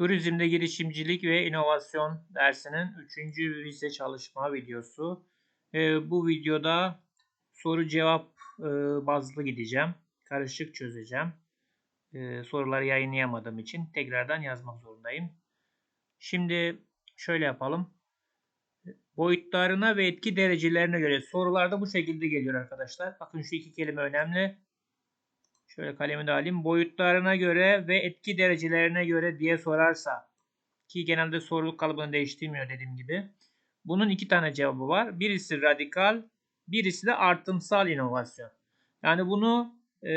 Turizmde girişimcilik ve inovasyon dersinin 3. vize çalışma videosu. Ee, bu videoda soru cevap e, bazlı gideceğim. Karışık çözeceğim. Ee, soruları yayınlayamadığım için tekrardan yazmak zorundayım. Şimdi şöyle yapalım. Boyutlarına ve etki derecelerine göre sorularda bu şekilde geliyor arkadaşlar. Bakın şu iki kelime önemli. Şöyle kalemi de alayım. Boyutlarına göre ve etki derecelerine göre diye sorarsa ki genelde soruluk kalıbını değiştirmiyor dediğim gibi. Bunun iki tane cevabı var. Birisi radikal, birisi de artımsal inovasyon. Yani bunu e,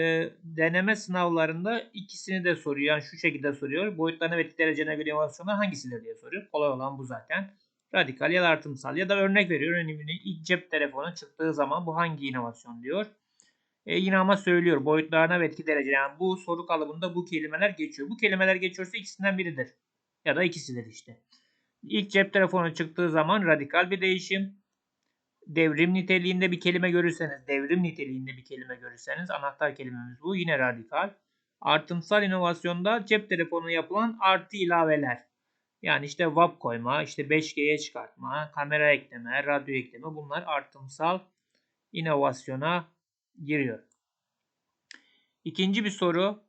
deneme sınavlarında ikisini de soruyor. Yani şu şekilde soruyor. Boyutlarına ve etki derecelerine göre inovasyonlar hangisidir diye soruyor. Kolay olan bu zaten. Radikal ya da artımsal ya da örnek veriyor. Örneğin ilk cep telefonu çıktığı zaman bu hangi inovasyon diyor. E, yine ama söylüyor boyutlarına ve etki derece. Yani bu soru kalıbında bu kelimeler geçiyor. Bu kelimeler geçiyorsa ikisinden biridir. Ya da ikisidir işte. İlk cep telefonu çıktığı zaman radikal bir değişim. Devrim niteliğinde bir kelime görürseniz, devrim niteliğinde bir kelime görürseniz anahtar kelimemiz bu. Yine radikal. Artımsal inovasyonda cep telefonu yapılan artı ilaveler. Yani işte WAP koyma, işte 5G'ye çıkartma, kamera ekleme, radyo ekleme bunlar artımsal inovasyona giriyor. İkinci bir soru.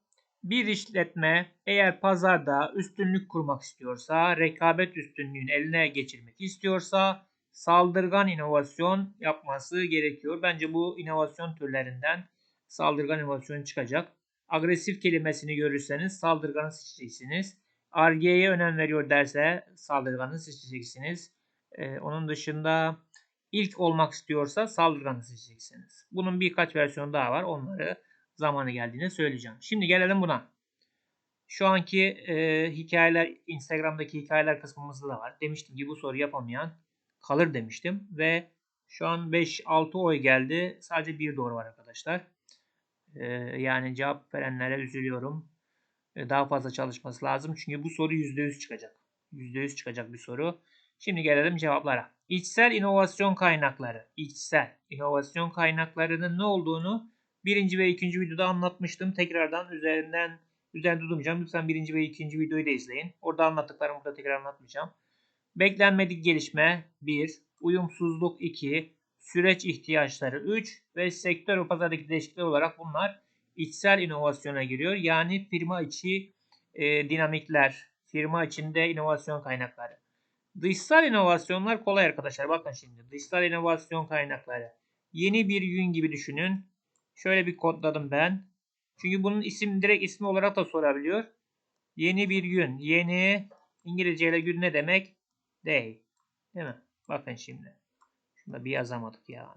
Bir işletme eğer pazarda üstünlük kurmak istiyorsa, rekabet üstünlüğünü eline geçirmek istiyorsa saldırgan inovasyon yapması gerekiyor. Bence bu inovasyon türlerinden saldırgan inovasyon çıkacak. Agresif kelimesini görürseniz saldırganı seçeceksiniz. RG'ye önem veriyor derse saldırganı seçeceksiniz. Ee, onun dışında ilk olmak istiyorsa saldırganı seçeceksiniz. Bunun birkaç versiyonu daha var. Onları zamanı geldiğinde söyleyeceğim. Şimdi gelelim buna. Şu anki e, hikayeler, Instagram'daki hikayeler kısmımızda da var. Demiştim ki bu soru yapamayan kalır demiştim. Ve şu an 5-6 oy geldi. Sadece bir doğru var arkadaşlar. E, yani cevap verenlere üzülüyorum. E, daha fazla çalışması lazım. Çünkü bu soru %100 çıkacak. %100 çıkacak bir soru. Şimdi gelelim cevaplara. İçsel inovasyon kaynakları. İçsel inovasyon kaynaklarının ne olduğunu birinci ve ikinci videoda anlatmıştım. Tekrardan üzerinden üzerinde durmayacağım. Lütfen birinci ve ikinci videoyu da izleyin. Orada anlattıklarımı burada tekrar anlatmayacağım. Beklenmedik gelişme 1, uyumsuzluk 2, süreç ihtiyaçları 3 ve sektör ve pazardaki değişiklikler olarak bunlar içsel inovasyona giriyor. Yani firma içi e, dinamikler, firma içinde inovasyon kaynakları. Dışsal inovasyonlar kolay arkadaşlar. Bakın şimdi dışsal inovasyon kaynakları. Yeni bir yün gibi düşünün. Şöyle bir kodladım ben. Çünkü bunun isim direkt ismi olarak da sorabiliyor. Yeni bir gün. Yeni İngilizce ile gün ne demek? Day. Değil mi? Bakın şimdi. Şunda bir yazamadık ya.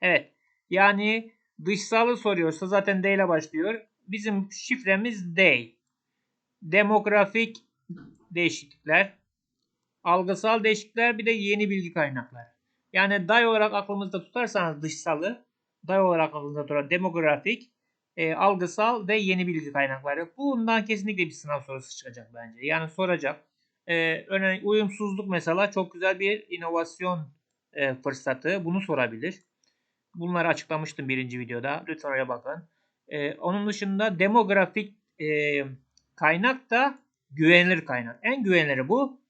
Evet. Yani dışsalı soruyorsa zaten day ile başlıyor. Bizim şifremiz day. Demografik değişiklikler. Algısal değişiklikler bir de yeni bilgi kaynakları. Yani day olarak aklımızda tutarsanız dışsalı, day olarak aklımızda tutar demografik, e, algısal ve yeni bilgi kaynakları. Bundan kesinlikle bir sınav sorusu çıkacak bence. Yani soracak. E, örneğin uyumsuzluk mesela çok güzel bir inovasyon e, fırsatı. Bunu sorabilir. Bunları açıklamıştım birinci videoda. Lütfen oraya bakın. E, onun dışında demografik e, kaynak da güvenilir kaynak. En güveniliri bu.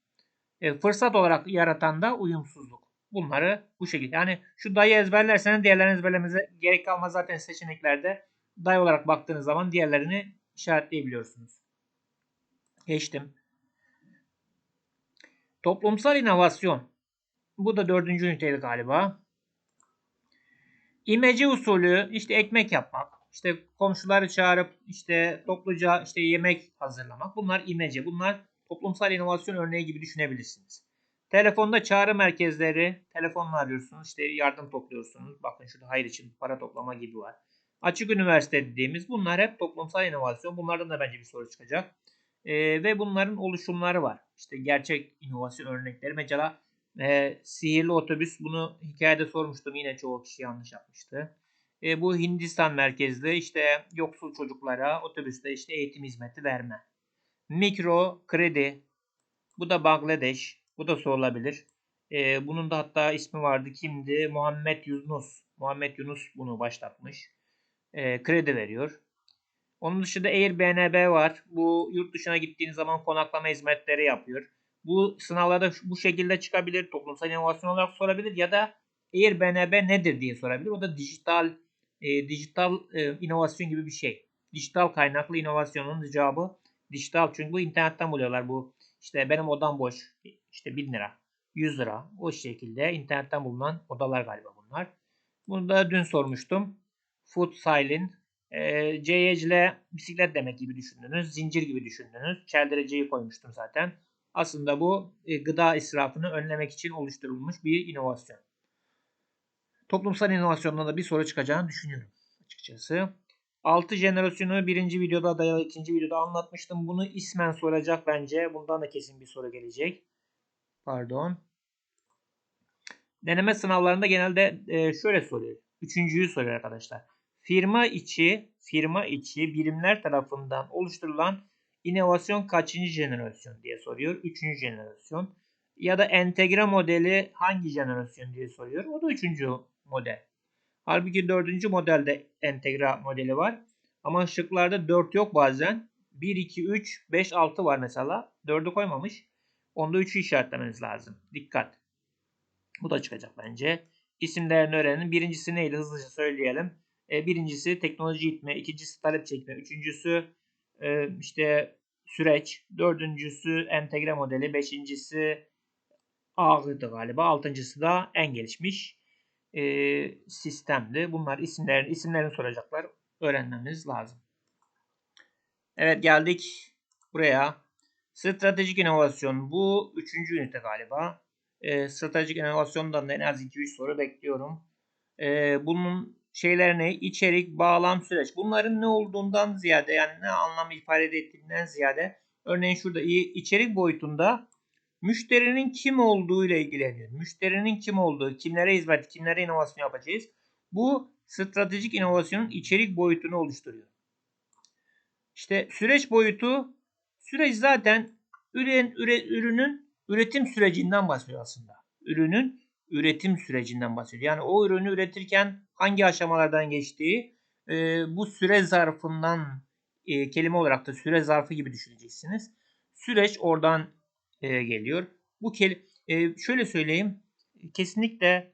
E, fırsat olarak yaratan da uyumsuzluk. Bunları bu şekilde. Yani şu dayı ezberlerseniz diğerlerini ezberlemenize gerek kalmaz zaten seçeneklerde. Day olarak baktığınız zaman diğerlerini işaretleyebiliyorsunuz. Geçtim. Toplumsal inovasyon. Bu da dördüncü üniteydi galiba. İmece usulü işte ekmek yapmak, işte komşuları çağırıp işte topluca işte yemek hazırlamak. Bunlar imece. Bunlar toplumsal inovasyon örneği gibi düşünebilirsiniz. Telefonda çağrı merkezleri, telefonla arıyorsunuz, işte yardım topluyorsunuz. Bakın şurada hayır için para toplama gibi var. Açık üniversite dediğimiz bunlar hep toplumsal inovasyon. Bunlardan da bence bir soru çıkacak. Ee, ve bunların oluşumları var. İşte gerçek inovasyon örnekleri. Mesela e, sihirli otobüs bunu hikayede sormuştum. Yine çoğu kişi yanlış yapmıştı. E, bu Hindistan merkezli işte yoksul çocuklara otobüste işte eğitim hizmeti verme. Mikro kredi. Bu da Bangladeş. Bu da sorulabilir. Ee, bunun da hatta ismi vardı. Kimdi? Muhammed Yunus. Muhammed Yunus bunu başlatmış. Ee, kredi veriyor. Onun dışında Airbnb var. Bu yurt dışına gittiğiniz zaman konaklama hizmetleri yapıyor. Bu sınavlarda bu şekilde çıkabilir. Toplumsal inovasyon olarak sorabilir ya da Airbnb nedir diye sorabilir. O da dijital e, dijital e, inovasyon gibi bir şey. Dijital kaynaklı inovasyonun cevabı dijital. Çünkü bu internetten buluyorlar bu. İşte benim odam boş. İşte 1000 lira, 100 lira. O şekilde internetten bulunan odalar galiba bunlar. Bunu da dün sormuştum. Food Silent. E, CYC bisiklet demek gibi düşündünüz. Zincir gibi düşündünüz. Çeldireceği koymuştum zaten. Aslında bu e, gıda israfını önlemek için oluşturulmuş bir inovasyon. Toplumsal inovasyondan da bir soru çıkacağını düşünüyorum açıkçası. 6 jenerasyonu birinci videoda dayalı ikinci videoda anlatmıştım. Bunu ismen soracak bence. Bundan da kesin bir soru gelecek. Pardon. Deneme sınavlarında genelde e, şöyle soruyor. Üçüncüyü soruyor arkadaşlar. Firma içi firma içi birimler tarafından oluşturulan inovasyon kaçıncı jenerasyon diye soruyor. Üçüncü jenerasyon. Ya da entegre modeli hangi jenerasyon diye soruyor. O da üçüncü model. Halbuki dördüncü modelde entegre modeli var. Ama şıklarda 4 yok bazen. 1, 2, 3, 5, 6 var mesela. 4'ü koymamış. Onda 3'ü işaretlemeniz lazım. Dikkat. Bu da çıkacak bence. İsimlerini öğrenin. Birincisi neydi hızlıca söyleyelim. E, birincisi teknoloji itme. ikincisi talep çekme. Üçüncüsü e, işte süreç. Dördüncüsü entegre modeli. Beşincisi ağırdı galiba. Altıncısı da en gelişmiş e, sistemdi. Bunlar isimlerin isimlerini soracaklar. Öğrenmemiz lazım. Evet geldik buraya. Stratejik inovasyon. Bu üçüncü ünite galiba. E, stratejik inovasyondan da en az 2-3 soru bekliyorum. E, bunun şeylerine içerik, bağlam, süreç. Bunların ne olduğundan ziyade yani ne anlam ifade ettiğinden ziyade örneğin şurada içerik boyutunda müşterinin kim olduğu ile ilgileniyor. Müşterinin kim olduğu, kimlere hizmet, kimlere inovasyon yapacağız. Bu stratejik inovasyonun içerik boyutunu oluşturuyor. İşte süreç boyutu, süreç zaten ürün, üre, ürünün üretim sürecinden bahsediyor aslında. Ürünün üretim sürecinden bahsediyor. Yani o ürünü üretirken hangi aşamalardan geçtiği e, bu süre zarfından e, kelime olarak da süre zarfı gibi düşüneceksiniz. Süreç oradan e, geliyor. Bu kelime e, şöyle söyleyeyim. Kesinlikle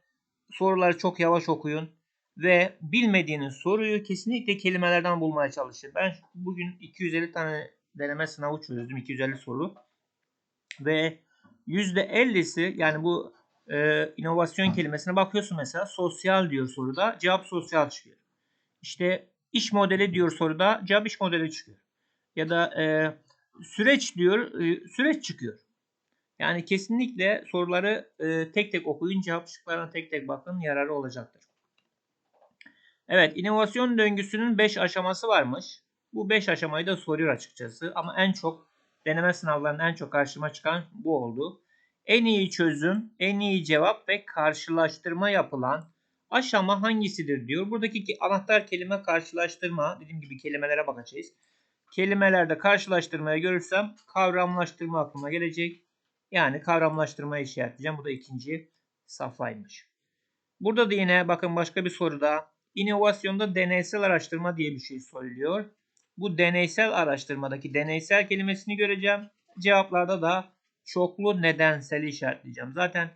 soruları çok yavaş okuyun ve bilmediğiniz soruyu kesinlikle kelimelerden bulmaya çalışın. Ben bugün 250 tane deneme sınavı çözdüm. 250 soru. Ve %50'si yani bu e, inovasyon kelimesine bakıyorsun mesela sosyal diyor soruda cevap sosyal çıkıyor. İşte iş modeli diyor soruda cevap iş modeli çıkıyor. Ya da e, süreç diyor e, süreç çıkıyor. Yani kesinlikle soruları e, tek tek okuyun, cevap şıklarına tek tek bakın yararı olacaktır. Evet, inovasyon döngüsünün 5 aşaması varmış. Bu 5 aşamayı da soruyor açıkçası ama en çok deneme sınavlarının en çok karşıma çıkan bu oldu. En iyi çözüm, en iyi cevap ve karşılaştırma yapılan aşama hangisidir diyor. Buradaki anahtar kelime karşılaştırma. Dediğim gibi kelimelere bakacağız. Kelimelerde karşılaştırmaya görürsem kavramlaştırma aklıma gelecek. Yani kavramlaştırmayı işaretleyeceğim. Bu da ikinci safhaymış. Burada da yine bakın başka bir soruda inovasyonda deneysel araştırma diye bir şey söylüyor. Bu deneysel araştırmadaki deneysel kelimesini göreceğim. Cevaplarda da çoklu nedensel işaretleyeceğim. Zaten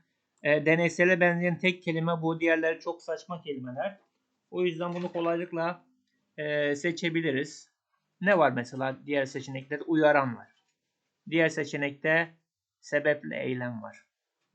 e, deneysele benzeyen tek kelime bu. Diğerleri çok saçma kelimeler. O yüzden bunu kolaylıkla e, seçebiliriz. Ne var mesela diğer seçeneklerde? Uyaran var. Diğer seçenekte sebeple eylem var.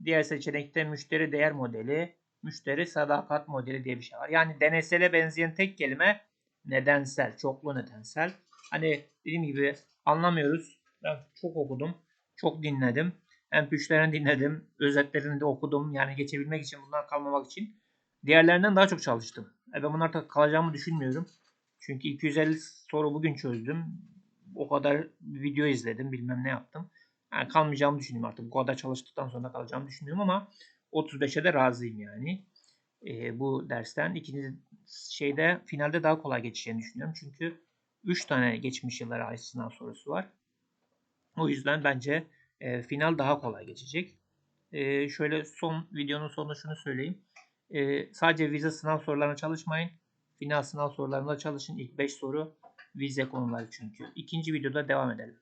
Diğer seçenekte müşteri değer modeli, müşteri sadakat modeli diye bir şey var. Yani deneysele benzeyen tek kelime nedensel, çoklu nedensel. Hani dediğim gibi anlamıyoruz. Ben çok okudum, çok dinledim. MP3'lerini dinledim, özetlerini de okudum. Yani geçebilmek için, bundan kalmamak için. Diğerlerinden daha çok çalıştım. E ben bunlarda kalacağımı düşünmüyorum. Çünkü 250 soru bugün çözdüm. O kadar video izledim, bilmem ne yaptım. Yani kalmayacağımı düşünüyorum artık. Bu kadar çalıştıktan sonra kalacağımı düşünüyorum ama 35'e de razıyım yani. E, bu dersten. ikinci şeyde finalde daha kolay geçeceğini düşünüyorum. Çünkü 3 tane geçmiş yıllara ait sınav sorusu var. O yüzden bence e, final daha kolay geçecek. E, şöyle son videonun sonunda şunu söyleyeyim. E, sadece vize sınav sorularına çalışmayın. Final sınav sorularında çalışın. İlk 5 soru Vize konuları çünkü. İkinci videoda devam edelim.